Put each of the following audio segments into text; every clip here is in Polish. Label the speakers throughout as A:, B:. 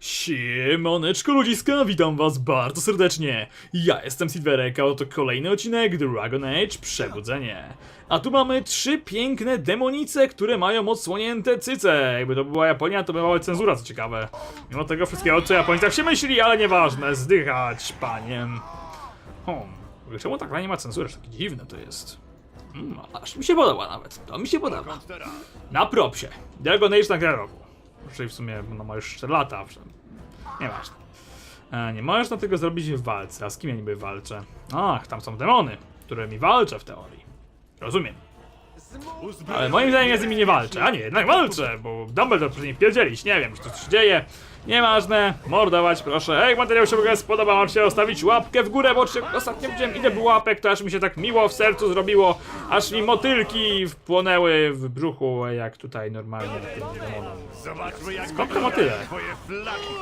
A: Siemoneczko ludziska, witam was bardzo serdecznie. Ja jestem Silverek, a oto kolejny odcinek Dragon Age Przebudzenie. A tu mamy trzy piękne demonice, które mają odsłonięte cyce. Jakby to była Japonia, to by była cenzura, co ciekawe. Mimo tego wszystkiego, co Japońcach się myśli, ale nieważne, zdychać, paniem. Hmm, czemu tak nie ma cenzury, takie dziwne to jest. Hmm, aż mi się podoba nawet, to mi się podoba. Na propsie, Dragon Age na grę roku. Czyli w sumie no, ma już 4 lata. Nieważne. E, nie możesz na tego zrobić w walce. A z kim ja niby walczę? Ach, tam są demony, którymi walczę w teorii. Rozumiem. Ale moim zdaniem ja z nimi nie walczę. A nie, jednak walczę, bo Dumbledore przy nim pierdzielić. Nie wiem, co tu się dzieje. Nieważne. Mordować, proszę. Ej, materiał się w ogóle spodoba. Możecie zostawić łapkę w górę, bo ostatnio widziałem ile było łapek, to aż mi się tak miło w sercu zrobiło. Aż mi motylki wpłonęły w brzuchu, jak tutaj normalnie.
B: Zobaczmy jak
A: Skąd to motyle?
B: twoje flaki.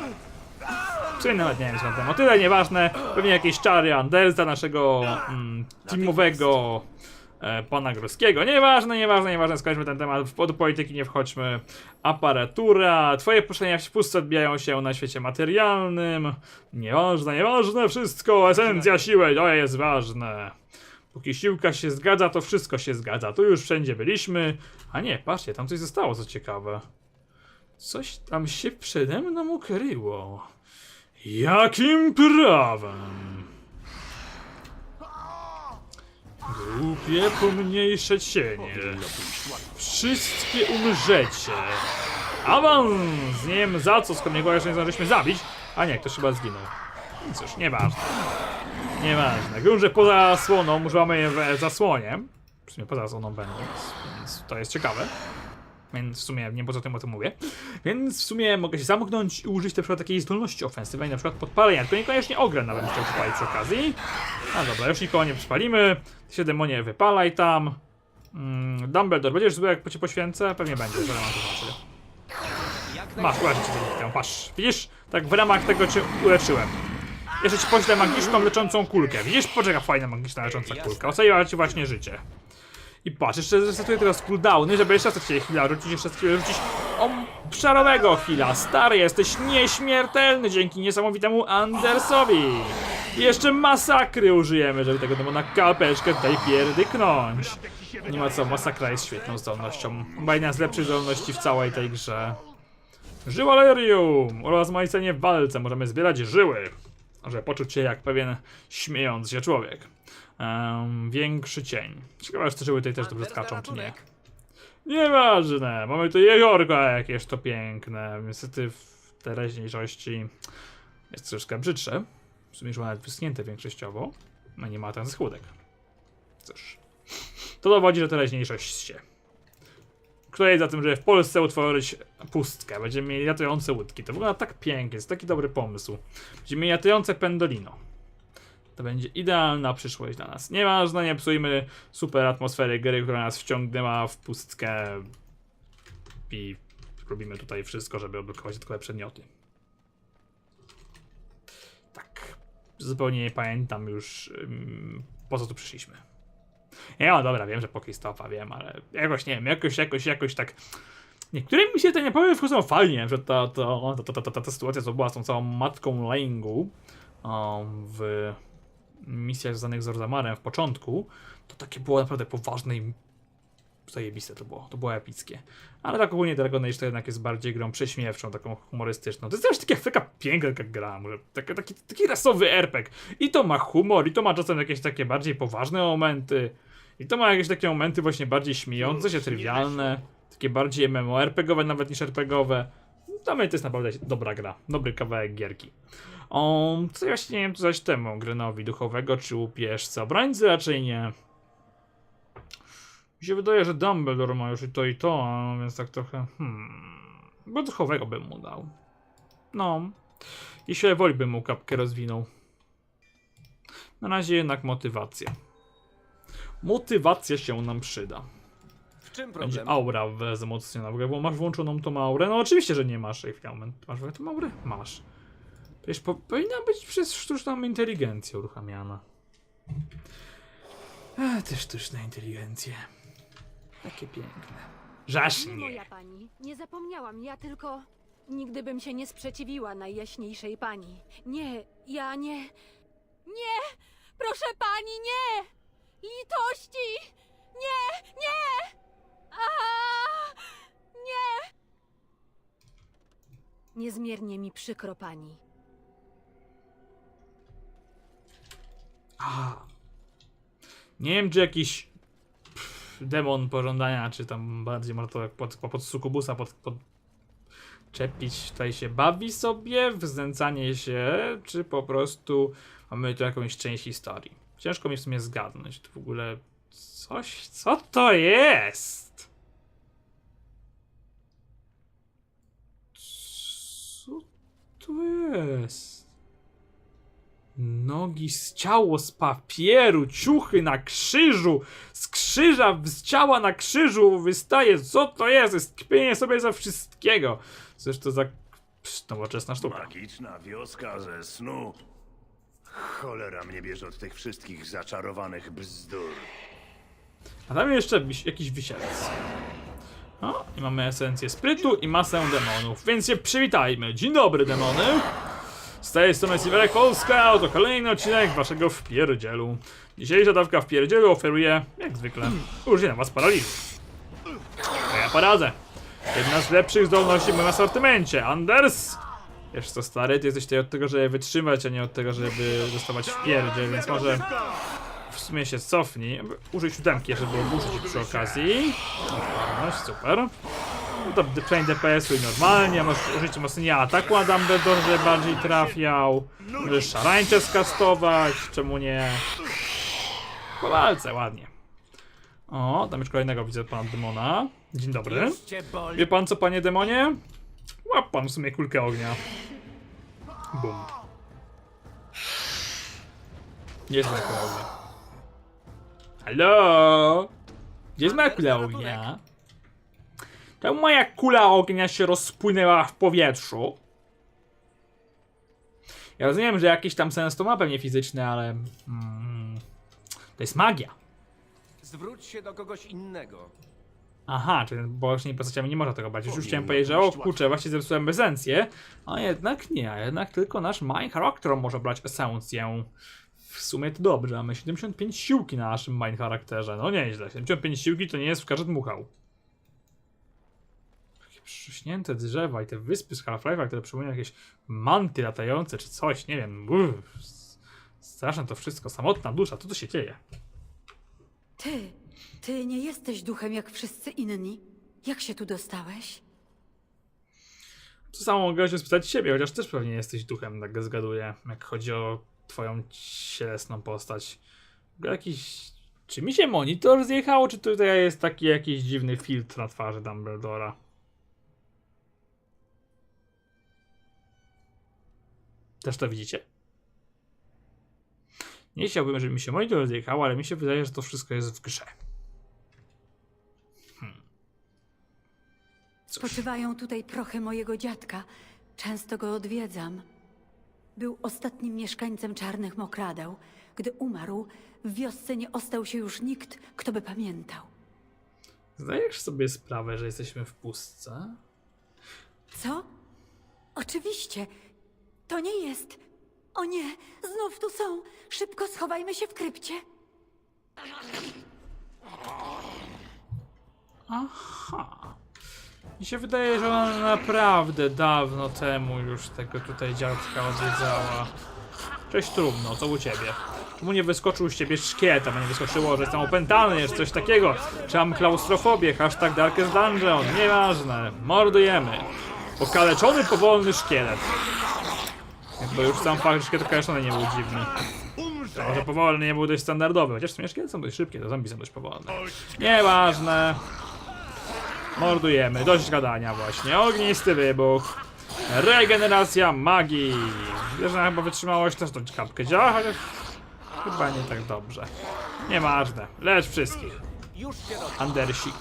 A: Czy nawet nie wiem skąd te motyle, nieważne. Pewnie jakieś czary Andersa, naszego mm, teamowego pana Groskiego. Nieważne, nieważne, nieważne, skończmy ten temat. Do polityki nie wchodźmy. Aparatura, twoje poszczenia w pustce odbijają się na świecie materialnym. Nieważne, nieważne, wszystko, esencja siły, to jest ważne. Póki siłka się zgadza, to wszystko się zgadza. Tu już wszędzie byliśmy. A nie, patrzcie, tam coś zostało, co ciekawe. Coś tam się przede mną ukryło. Jakim prawem? Głupie, pomniejsze cienie. Wszystkie umrzecie. Awans! Nie wiem za co, skoro niego jeszcze nie zdążyliśmy zabić. A nie, ktoś chyba zginął. Cóż, nieważne. Nieważne. Grunt, że poza zasłoną, używamy je w zasłonie. W sumie poza zasłoną będąc, więc to jest ciekawe. Więc w sumie nie wiem po co tym o tym mówię. Więc w sumie mogę się zamknąć i użyć na przykład takiej zdolności ofensywnej, na przykład podpalenia. Tylko niekoniecznie ogren nawet chciał przypalić przy okazji. A dobra, już nikogo nie przypalimy. Ty się demonie wypalaj tam. Mm, Dumbledore, będziesz zły jak cię poświęcę? Pewnie będzie, że mam to znaczy. Masz, ładnie cię masz. Widzisz? Tak w ramach tego cię uleczyłem. Jeszcze ci poślę magiczną leczącą kulkę. Widzisz? Poczeka fajna magiczna lecząca kulka. Ocaliła ci właśnie życie. I patrz, jeszcze zresetuję teraz cooldowny, żeby jeszcze raz chcieli chwilę rzucić, jeszcze raz rzucić o szarowego chwila. Stary, jesteś nieśmiertelny dzięki niesamowitemu Andersowi. I jeszcze masakry użyjemy, żeby tego demona kapeczkę tutaj pierdyknąć. Nie ma co, masakra jest świetną zdolnością. Chyba jedna z lepszych zdolności w całej tej grze. Żyłalerium! Oraz majcenie w walce. Możemy zbierać żyły. Żeby poczuć się jak pewien śmiejąc się człowiek. Em, większy cień. Ciekawe, czy żyły tutaj też dobrze skaczą, czy nie. Nieważne, mamy tu jeziorko jakieś to piękne. Niestety w teraźniejszości jest troszkę brzydsze. W sumie już nawet wyschnięte większościowo. No nie ma ten schudek. Cóż. To dowodzi, że teraźniejszość się. Kto jest za tym, żeby w Polsce utworzyć pustkę? Będziemy mieli latające łódki. To wygląda tak pięknie, jest taki dobry pomysł. Będziemy mieli latające pendolino. To będzie idealna przyszłość dla nas. Nieważne, nie psujmy super atmosfery gry, która nas wciągnęła w pustkę. I robimy tutaj wszystko, żeby odblokować dodatkowe przedmioty. Tak. Zupełnie nie pamiętam już po co tu przyszliśmy. Nie, no dobra, wiem, że Pokestopa, wiem, ale jakoś nie wiem, jakoś, jakoś, jakoś tak. Niektórym mi się te nie powiem wchodzą fajnie, że ta, ta, ta, ta, ta, ta, ta sytuacja, co była z tą całą matką Langu um, w misjach związanych z Orzamarem w początku, to takie było naprawdę poważne i zajebiste to było, to było epickie. Ale tak ogólnie Dragon Age to jednak jest bardziej grą prześmiewczą, taką humorystyczną. To jest też taka taka piękna taka gra, może taki, taki, taki rasowy RPG. I to ma humor, i to ma czasem jakieś takie bardziej poważne momenty, i to ma jakieś takie momenty właśnie bardziej śmiejące się, trywialne, takie bardziej MMORPGowe nawet niż RPGowe. Dla mnie to jest naprawdę dobra gra, dobry kawałek gierki. O, co ja właśnie nie wiem, co zaś temu Grenowi duchowego czy łupieżca. Obrońcy raczej nie. Mi się wydaje, że Dumbledore ma już i to i to, a więc tak trochę. Hmm. Bo duchowego bym mu dał. No. I siłę woli bym mu kapkę rozwinął. Na razie jednak motywacja. Motywacja się nam przyda.
C: W czym
A: Będzie
C: problem?
A: aura wzmocniona. W ogóle, bo masz włączoną tą aurę. No oczywiście, że nie masz. Chwila, moment. Masz tą aurę? Masz. Przecież po, powinna być przez sztuczną inteligencję uruchamiana. A, te sztuczne inteligencje. Takie piękne. Żaż
D: Nie
A: nie.
D: moja pani, nie zapomniałam, ja tylko...
B: Nigdy bym się nie sprzeciwiła najjaśniejszej pani. Nie, ja nie. Nie! Proszę pani, nie! Litości! Nie, nie! A, nie! Niezmiernie mi przykro pani.
A: Nie wiem, czy jakiś pff, demon pożądania, czy tam bardziej może to jak pod, pod sukubusa pod, pod czepić tutaj się bawi sobie w znęcanie się, czy po prostu mamy tu jakąś część historii. Ciężko mi w sumie zgadnąć. W ogóle coś, co to jest? Co to jest? Nogi z ciało z papieru, ciuchy na krzyżu, z krzyża, z ciała na krzyżu wystaje. Co to jest? Jest kpienie sobie ze wszystkiego. To za psz, nowoczesna sztuka.
C: Magiczna wioska ze snu. Cholera mnie bierze od tych wszystkich zaczarowanych bzdur.
A: A tam jeszcze jakiś wisielec. O, i mamy esencję sprytu i masę demonów, więc się przywitajmy. Dzień dobry, demony. Z tej strony Silverek Polska, oto kolejny odcinek waszego wpierdzielu. Dzisiejsza dawka wpierdzielu oferuje, jak zwykle, użycie na was paraliżu. To ja poradzę. Jedna z lepszych zdolności w moim asortymencie. Anders! Wiesz co, stary, ty jesteś tutaj od tego, żeby wytrzymać, a nie od tego, żeby dostawać wpierdziel, więc może w sumie się cofnij. Użyj siódemki, żeby oburzyć przy okazji. Odporność, super. To przejdę DPS-u i normalnie, możesz użyć wzmocnienia ataku na Dumbledore, żeby bardziej trafiał. Możesz szarańcze skastować, czemu nie? Po walce, ładnie. O, tam już kolejnego widzę pana demona. Dzień dobry. Wie pan co, panie demonie? Łap pan w sumie kulkę ognia. Bum. Gdzie jest moja kula ognia? Halo? Gdzie jest moja kula ognia? Czemu moja kula ognia się rozpłynęła w powietrzu? Ja rozumiem, że jakiś tam sens to ma pewnie fizyczny, ale... Mm, to jest magia.
D: Zwróć się do kogoś innego.
A: Aha, czyli bocznymi postaciami nie można tego brać. Już, już chciałem powiedzieć, że o kurczę, właśnie zepsułem esencję. A jednak nie, a jednak tylko nasz main character może brać esencję. W sumie to dobrze, mamy 75 siłki na naszym main charakterze. No nieźle, 75 siłki to nie jest w każdym muchał. Przyśnięte drzewa i te wyspy z Half-Life'a, które przypominają jakieś manty latające czy coś, nie wiem. Uff, straszne to wszystko, samotna dusza, co tu się dzieje?
E: Ty, ty nie jesteś duchem jak wszyscy inni. Jak się tu dostałeś?
A: To samo mogę się spytać ciebie, chociaż też pewnie jesteś duchem, tak zgaduję, jak chodzi o twoją cielesną postać. Jakiś... Czy mi się monitor zjechał, czy tutaj jest taki jakiś dziwny filtr na twarzy Dumbledora? Też to widzicie? Nie chciałbym, żeby mi się monitor zjechał, ale mi się wydaje, że to wszystko jest w grze.
E: Spoczywają tutaj prochy mojego dziadka. Często go odwiedzam. Był ostatnim mieszkańcem czarnych mokradeł. Gdy umarł, w wiosce nie ostał się już nikt, kto by pamiętał.
A: Zdajesz sobie sprawę, że jesteśmy w pustce?
E: Co? Oczywiście. To nie jest. O nie, znów tu są. Szybko schowajmy się w krypcie.
A: Aha. Mi się wydaje, że ona naprawdę dawno temu już tego tutaj dziadka odwiedzała. Cześć trudno, co u ciebie? Czemu nie wyskoczył z ciebie szkielet, a nie wyskoczyło, że jestem opętany, czy coś takiego? Czy mam klaustrofobię, hashtag Darkest Dungeon, nieważne, mordujemy. Okaleczony, powolny szkielet. Bo już sam fakt, że szkielet okaleczony nie był dziwny. To może powolny nie był dość standardowy, chociaż w sumie szkielety są dość szybkie, to zombie są dość powolne. Nieważne. Mordujemy, dość gadania właśnie. Ognisty wybuch. Regeneracja magii. Wiesz, że chyba wytrzymałość też dość kapkę działa, chociaż chyba nie tak dobrze. Nieważne, lecz wszystkich. Andersik.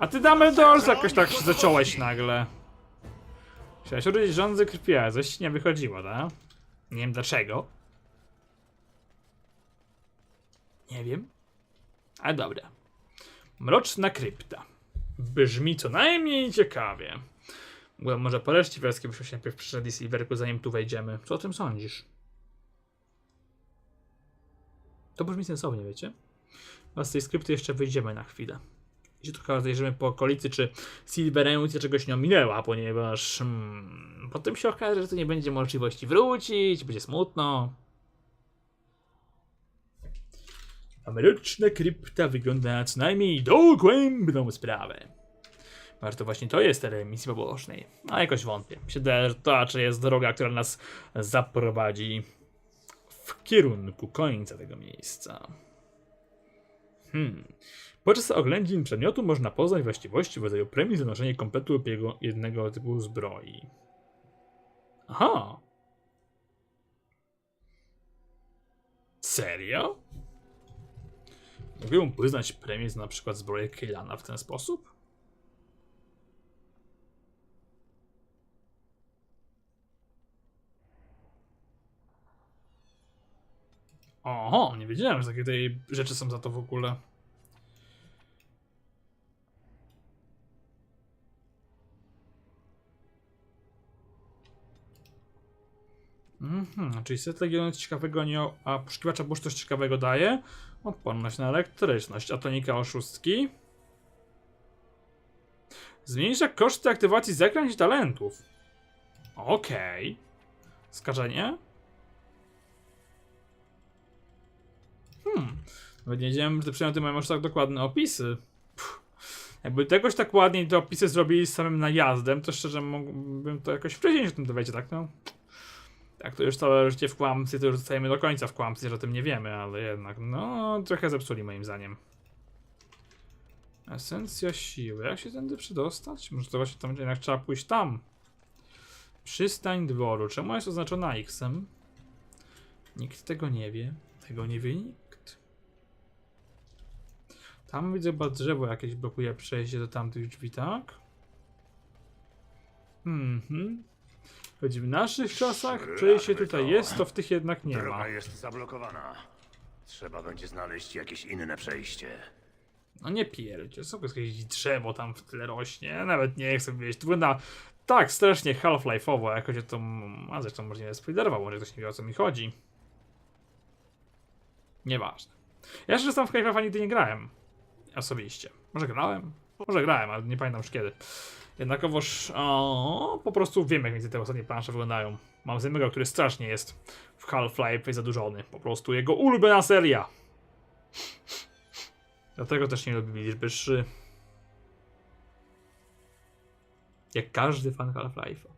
A: A ty Dumbledore jakoś tak się nagle. Chciałeś użyć rządzy krwi, ale coś nie wychodziło, tak? Nie wiem dlaczego. Nie wiem. Ale dobra. Mroczna krypta. Brzmi co najmniej ciekawie. Bo może po reszcie wioski byśmy się najpierw przyszedli Silverku, zanim tu wejdziemy. Co o tym sądzisz? To brzmi sensownie, wiecie? A z tej skrypty jeszcze wyjdziemy na chwilę. Się trochę rozejrzymy po okolicy, czy Silver Emucja czegoś nie ominęła, ponieważ hmm, potem się okaże, że tu nie będzie możliwości wrócić, będzie smutno. A mroczna krypta wygląda na co najmniej dogłębną sprawę. Może to właśnie to jest teren misji pobocznej. A jakoś wątpię. Myślę, że to raczej jest droga, która nas zaprowadzi w kierunku końca tego miejsca. Hmm. Podczas oględzin przedmiotu można poznać właściwości w rodzaju premii za noszenie kompletu lub jego jednego typu zbroi. Aha. Serio? Mogę przyznać premię za na przykład zbroję Keilana w ten sposób? Oho, nie wiedziałem, że takie tej rzeczy są za to w ogóle. Mhm, czyli set legionu coś ciekawego nie, a poszukiwacza burz coś ciekawego daje. Odporność na elektryczność, a tonika oszustki. Zmniejsza koszty aktywacji zaklęć i talentów. Okej. Skażenie? Hmm. Nawet nie wiedziałem, że przedmioty mają aż tak dokładne opisy. Pff. Jakby tegoś tak ładniej te opisy zrobili z samym najazdem, to szczerze mógłbym to jakoś wcześniej się o tym dowiedzieć, tak no. Tak, to już całe życie w kłamstwie, to już zostajemy do końca w kłamstwie, że o tym nie wiemy, ale jednak, no, trochę zepsuli moim zdaniem. Esencja siły. Jak się tędy przedostać? Może to właśnie tam jednak trzeba pójść tam. Przystań dworu. Czemu jest oznaczona X-em? Nikt tego nie wie. Tego nie wie nikt. Tam widzę chyba drzewo jakieś blokuje przejście do tamtych drzwi, tak? Mhm. Choć w naszych czasach przejście tutaj jest, to w tych jednak nie ma.
C: Droga jest zablokowana. Trzeba będzie znaleźć jakieś inne przejście.
A: No nie pierdzie, co jakieś drzewo tam w tle rośnie, nawet nie chcę wiedzieć, to wygląda tak strasznie Half-Life'owo, jakoś to, a zresztą może nie spoilerował, może ktoś nie wie o co mi chodzi. Nieważne. Ja jeszcze tam w Half-Life'a nigdy nie grałem, osobiście. Może grałem? Może grałem, ale nie pamiętam już kiedy. Jednakowoż, o, po prostu wiem jak mi te ostatnie plansze wyglądają. Mam znajomego, który strasznie jest w Half-Life zadłużony, po prostu jego ulubiona seria. Dlatego też nie lubię liczby 3. Jak każdy fan Half-Life'a.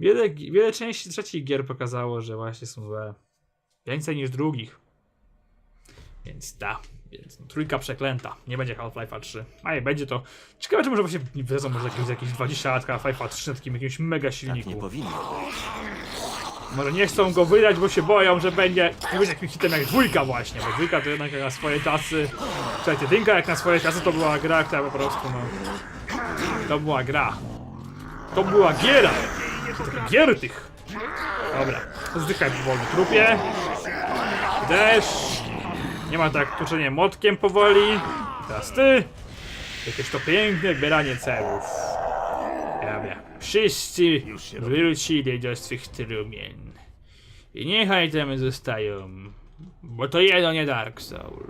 A: Wiele, wiele części trzecich gier pokazało, że właśnie są złe. Więcej niż drugich. Więc ta. Więc no, trójka przeklęta. Nie będzie Half-Life'a 3. A jak będzie to. Ciekawe, czy może właśnie wezmą może jakieś, jakieś 20 lat Half-Life'a 3 na takim jakimś mega silniku.
F: Nie powinno być.
A: Może nie chcą go wydać, bo się boją, że będzie nie będzie takim hitem jak dwójka właśnie, bo dwójka to jednak jak na swoje czasy. Słuchajcie, jedynka jak na swoje czasy to była gra, która po prostu no. To była gra. To była giera! Gier tych! Dobra, zdychaj powoli trupie. Deszcz. Nie ma tak tuczenie młotkiem powoli. Teraz ty. Jakieś to piękne zbieranie celów. Wiem. Wszyscy wrócili do swych trumien. I niechaj tam zostają. Bo to jedno nie Dark Soul.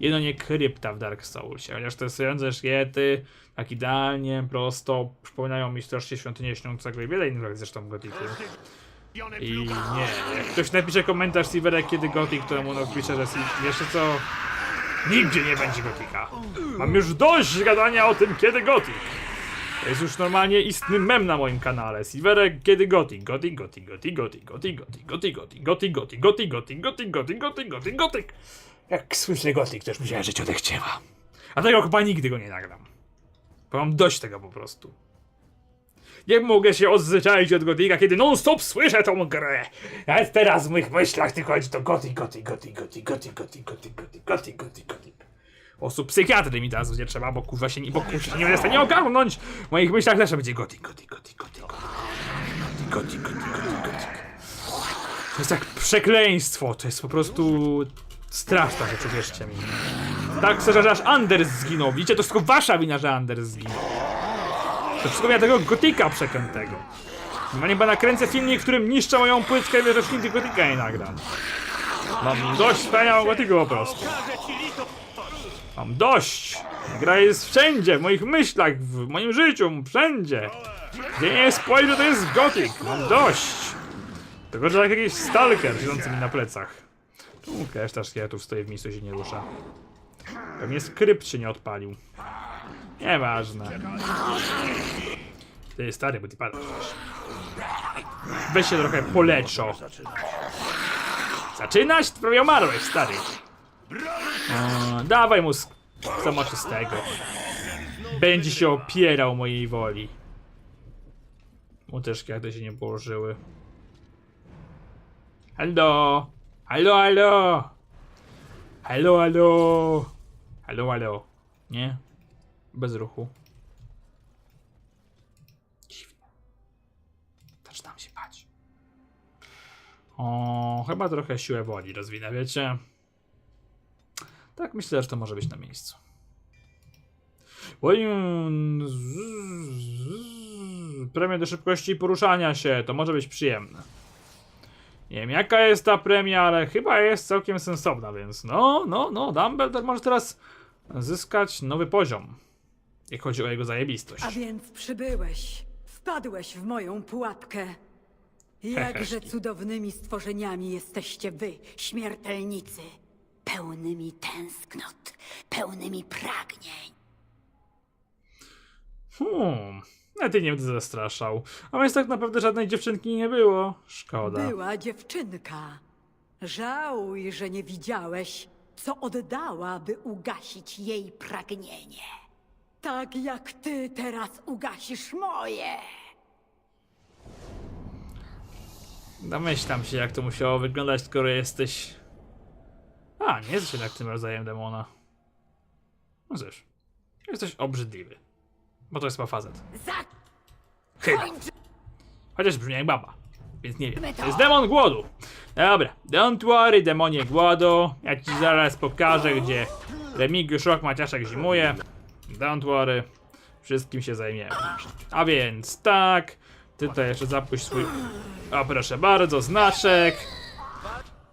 A: Jedno nie krypta w Dark Soulsie. Chociaż te stojące szkiety, tak idealnie, prosto, przypominają mi strasznie świątynię śniącego i wiele innych zresztą gotiku. I nie, ktoś napisze komentarz Silverek kiedy gotik, to mu napisze, że jeszcze co... Nigdzie nie będzie gotika. Mam już dość gadania o tym, kiedy gotik. To jest już normalnie istny mem na moim kanale. Silverek kiedy gotik, gotik, gotik, gotik, gotik, gotik, gotik, gotik, gotik, gotik, gotik, gotik, gotik, gotik, gotik, gotik, gotik, gotik. Jak słyszę gotik, to już że cię odechciewa. A tego chyba nigdy go nie nagram. Bo mam dość tego po prostu. Nie mogę się odzwyczaić od gotika, kiedy non stop słyszę tą grę. A teraz w moich myślach tylko chodzi to gotik, gotik, gotik, gotik, gotik, gotik, gotik, gotik, gotik, gotik, gotik. Osób psychiatry mi teraz będzie trzeba, bo kurwa się nie, bo kurwa się nie będę w stanie ogarnąć. W moich myślach też będzie gotik, gotik, gotik, gotik, gotik, gotik, gotik, gotik. To jest jak przekleństwo, to jest po prostu straszna rzecz, uwierzcie mi. Tak, że aż Anders zginął. Widzicie, to jest tylko wasza wina, że Anders zginął. To przypomina tego gotika przeklętego. No nie nakręcę filmik, w którym niszczę moją płytkę i też nigdy gotika nie nagram. Mam dość wspaniałego gotiku po prostu. Mam dość! Gra jest wszędzie, w moich myślach, w moim życiu, wszędzie. Gdzie nie spojrzę, to jest gotik. Mam dość. Tylko, że jak jakiś stalker siedzący mi na plecach. Tu reszta szkieletów stoi w miejscu się nie rusza. Pewnie skrypt się nie odpalił. Nieważne. Ty stary, bo ty padasz. Weź się trochę poleczo. Zaczynasz? Prawie umarłeś, stary. Dawaj mu sk- samoczystego. Będzie się opierał mojej woli. Mu też szkielety się nie położyły. Halo! Halo, halo! Halo, halo! Halo, halo. Nie? Bez ruchu. Dziwne. Zaczynam się bać. O, chyba trochę siłę woli rozwinę, wiecie? Tak, myślę, że to może być na miejscu. Premia do szybkości poruszania się, to może być przyjemne. Nie wiem jaka jest ta premia, ale chyba jest całkiem sensowna, więc no, no, no, Dumbledore może teraz zyskać nowy poziom. Jak chodzi o jego zajebistość.
E: A więc przybyłeś, wpadłeś w moją pułapkę. Jakże cudownymi stworzeniami jesteście wy, śmiertelnicy. Pełnymi tęsknot, pełnymi pragnień.
A: Hmm, a ty nie będę zastraszał. A więc tak naprawdę żadnej dziewczynki nie było. Szkoda.
E: Była dziewczynka. Żałuj, że nie widziałeś, co oddała, by ugasić jej pragnienie. Tak jak ty teraz ugasisz moje.
A: Domyślam się, jak to musiało wyglądać, skoro jesteś. A, nie jesteś jednak tym rodzajem demona. No cóż, jesteś obrzydliwy. Bo to jest chyba facet. Chyba. Chociaż brzmi jak baba. Więc nie wiem. To jest demon głodu. Dobra, don't worry, demonie głodu. Ja ci zaraz pokażę, gdzie Remigiusz Rok Maciaszek zimuje. Don't worry. Wszystkim się zajmiemy. A więc tak. Ty tutaj jeszcze zapuść swój. O, proszę bardzo, znaczek.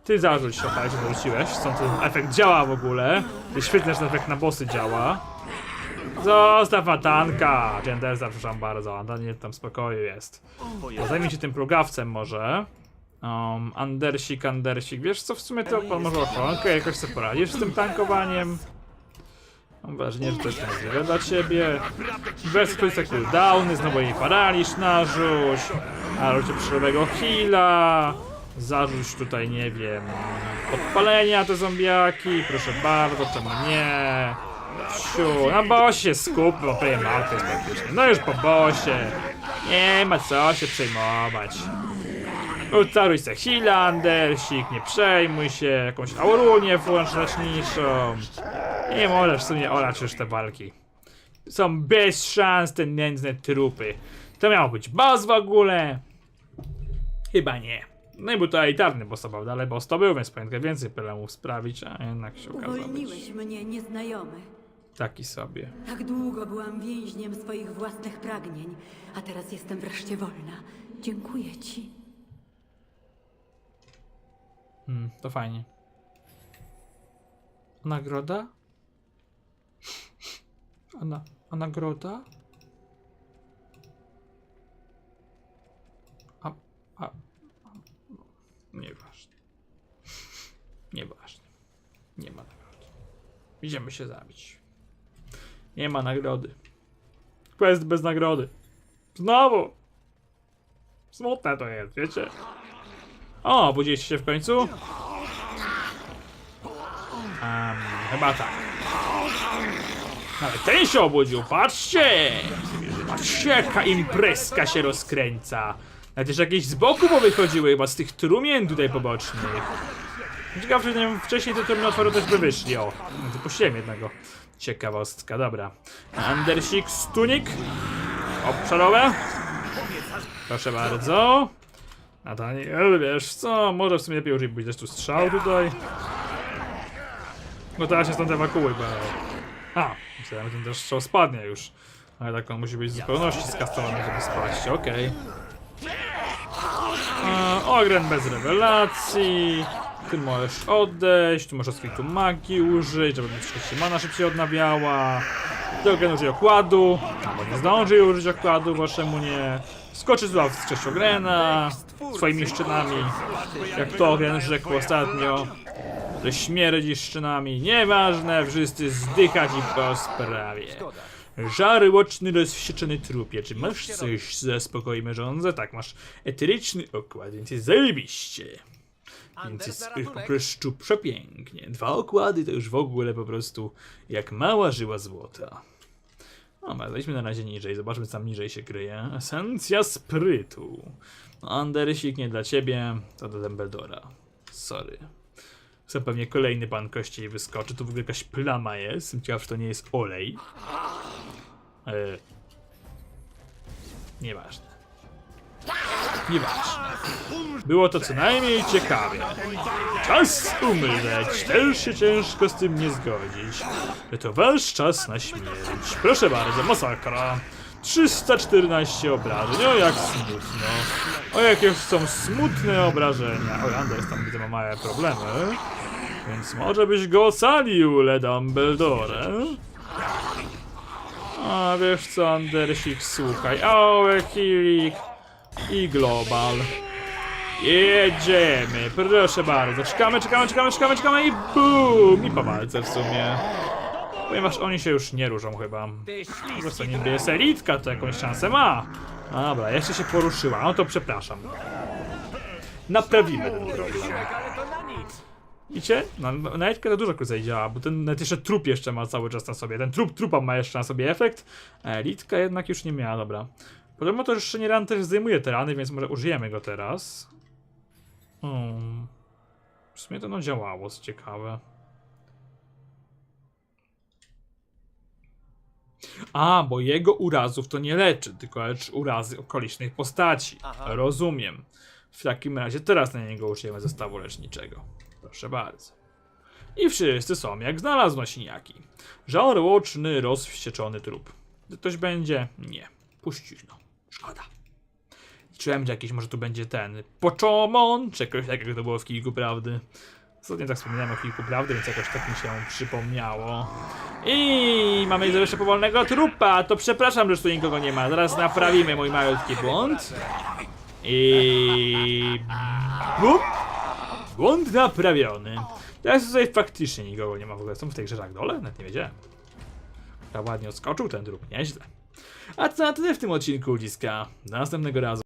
A: Ty zarzuć się, tak, że wróciłeś. Stąd ten efekt działa w ogóle. To jest świetne, że ten efekt na bossy działa. Zostaw Atanka! Genderza, przepraszam bardzo, Atan nie tam spokoju jest. Zajmij się tym plugawcem może. Um, Andersik, Andersik, wiesz co, w sumie to pan może ochronkę jakoś sobie poradzisz z tym tankowaniem. Mam wrażenie, że to jest możliwe dla ciebie. Tutaj te cooldowny, znowu jej paraliż narzuć. Narzuć przyszłego heala. Zarzuć tutaj, nie wiem, podpalenia te zombiaki, proszę bardzo, czemu nie? Siu, na bosie skup, bo martwy jest praktycznie. No już po bosie. Nie ma co się przejmować. Utaruj se Hilandersik, nie przejmuj się, jakąś aurunię włącz leczniczą. Nie możesz w sumie olać już te walki. Są bez szans te nędzne trupy. To miało być boss w ogóle? Chyba nie. No i był to elitarny boss, prawda? Ale boss to był, więc powinien więcej problemów sprawić, a jednak się okazało być
E: Uwolniłeś mnie, nieznajomy.
A: taki sobie.
E: Tak długo byłam więźniem swoich własnych pragnień, a teraz jestem wreszcie wolna. Dziękuję ci.
A: Hmm, to fajnie. Nagroda? A, na, a nagroda? A, a, a, nieważne. Nieważne. Nie ma nagrody. Idziemy się zabić. Nie ma nagrody. Quest bez nagrody. Znowu! Smutne to jest, wiecie? O, budziliście się w końcu? Um, chyba tak. Ale ten się obudził, patrzcie! Patrzcie, jaka imprezka się rozkręca. Nawet też jakieś z boku powychodziły, chyba z tych trumien tutaj pobocznych. Nie wiem, wcześniej te trumny otworu też by wyszli, o. No, Wypuściłem jednego. Ciekawostka, dobra. Andersik, stunik. Obszarowe. Proszę bardzo. Nataniel, wiesz co, może w sumie lepiej użyć też tu strzał tutaj. No teraz się stąd ewakuuj, bo... A, myślałem, że ten też strzał spadnie już. Ale tak on musi być w zupełności skastowany, żeby spaść, okej. Okay. Ogren bez rewelacji. Ty możesz odejść, tu możesz tu magii użyć, żeby troszkę się mana szybciej odnawiała. Ty Ogren użyj okładu, albo nie zdąży użyć okładu, bo czemu nie. Skoczy z ław z Ogrena, swoimi szczynami, jak to Ogren rzekł ostatnio. Że śmierdzi szczynami, nieważne, wszyscy zdychać i po sprawie. Żary łoczny, rozwścieczony trupie. Czy masz coś ze spokojem mężądze? Tak, masz eteryczny okład, więc jest zajebiście. Więc jest po prostu przepięknie. Dwa okłady to już w ogóle po prostu jak mała żyła złota. Dobra, zejdźmy na razie niżej, zobaczmy co tam niżej się kryje. Esencja sprytu. No, Andersik nie dla ciebie, to do Dumbledora. Sorry. Co pewnie kolejny pan kościej wyskoczy. Tu w ogóle jakaś plama jest. Jestem ciekaw, czy to nie jest olej. E... Nieważne. Nieważne. Było to co najmniej ciekawe. Czas umrzeć. Też się ciężko z tym nie zgodzić. To wasz czas na śmierć. Proszę bardzo, masakra. 314 obrażeń. O jak smutno. O jakie są smutne obrażenia. O, Anders tam widzę ma małe problemy. Więc może byś go ocalił, Le Dumbledore. A wiesz co, Andersik, słuchaj. O, Ekilik i Global. Jedziemy, proszę bardzo. Czekamy, czekamy, czekamy, czekamy, czekamy i BUM! I po walce w sumie. Ponieważ oni się już nie ruszą chyba. Prostu
D: śliski
A: niby jest elitka, to jakąś szansę ma. Dobra, jeszcze się poruszyła, no to przepraszam. Naprawimy ten problem. Widzicie? No, na elitkę to dużo krócej działa, bo ten nawet jeszcze trup jeszcze ma cały czas na sobie. Ten trup trupa ma jeszcze na sobie efekt, a elitka jednak już nie miała, dobra. Podobno to jeszcze nie ran też zdejmuje te rany, więc może użyjemy go teraz. Hmm. W sumie to no działało, co ciekawe. A, bo jego urazów to nie leczy, tylko leczy urazy okolicznych postaci.
D: Aha.
A: Rozumiem. W takim razie teraz na niego użyjemy zestawu leczniczego. Proszę bardzo. I wszyscy są jak znalazł siniaki. Żal łoczny, rozwścieczony trup. Gdy ktoś będzie? Nie. Puściźno. Szkoda. Liczyłem, że jakiś może tu będzie ten Poczomon, czy jakoś tak jak to było w kilku prawdy. Ostatnio tak wspominałem o kilku prawdy, więc jakoś tak mi się przypomniało. I mamy jeszcze powolnego trupa, to przepraszam, że tu nikogo nie ma. Zaraz naprawimy mój malutki błąd. I... Bup! Błąd naprawiony. Teraz tutaj faktycznie nikogo nie ma w ogóle. Są w tej grze dole? Nawet nie wiedziałem. Tak ładnie odskoczył ten drób, nieźle. A co na tyle w tym odcinku ludziska. Do następnego razu.